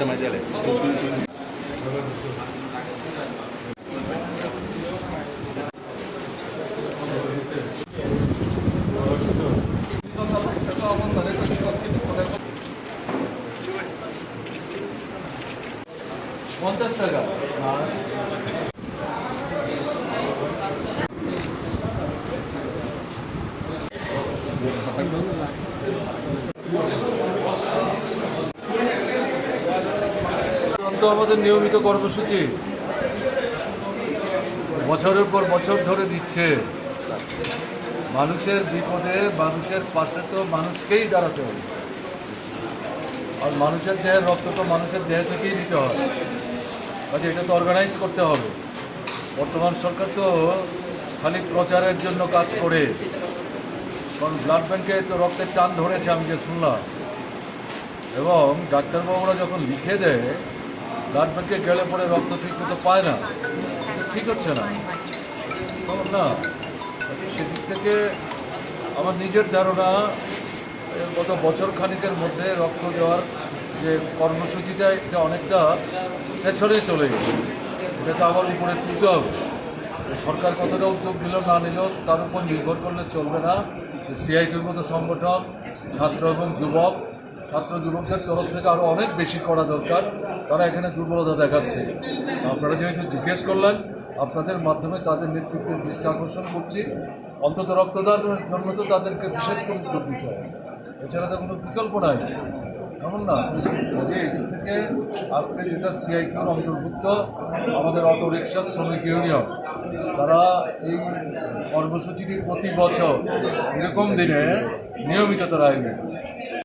de María পঞ্চাশ টাকা Thank. তো আমাদের নিয়মিত কর্মসূচি। বছরের পর বছর ধরে দিচ্ছে। মানুষের বিপদে মানুষের পাশে তো মানুষকেই দাঁড়াতে হবে। আর মানুষের দেহের রক্ত তো মানুষের দেহ থেকেই নিতে হবে কাজে এটা তো অর্গানাইজ করতে হবে। বর্তমান সরকার তো খালি প্রচারের জন্য কাজ করে। কারণ ব্লাড ব্যাংকে তো রক্তের টান ধরেছে আমি যে শুনলাম। এবং ডাক্তারবাবুরা যখন লিখে দেয় ব্যাংকে গেলে পরে রক্ত ঠিক মতো পায় না। ঠিক হচ্ছে না। না। সেদিক থেকে আমার নিজের ধারণা, গত বছর খানিকের মধ্যে রক্ত দেওয়ার যে কর্মসূচিটা, এটা অনেকটা পেছনে চলে গেছে। এটাকে আবার উপরে তুলতে হবে। সরকার কতটা উদ্যোগ নিল, না নিল, তার উপর নির্ভর করলে চলবে না। সিআইটির মতো সংগঠন, ছাত্র এবং যুবক ছাত্র যুবকদের তরফ থেকে আরও অনেক বেশি করা দরকার। তারা এখানে দুর্বলতা দেখাচ্ছে। আপনারা যেহেতু জিজ্ঞেস করলেন, আপনাদের মাধ্যমে তাদের নেতৃত্বের দৃষ্টি আকর্ষণ করছি। অন্তত রক্তদানের জন্য তো তাদেরকে বিশেষ করে উদ্যোগ নিতে হবে। এছাড়া তো কোনো বিকল্প নাই। এমন না? যে এখান থেকে আজকে যেটা সিআইকিউর অন্তর্ভুক্ত, আমাদের অটো রিক্সা শ্রমিক ইউনিয়ন, তারা এই কর্মসূচিটি প্রতি বছর এরকম দিনে নিয়মিত তারা আয়োজন।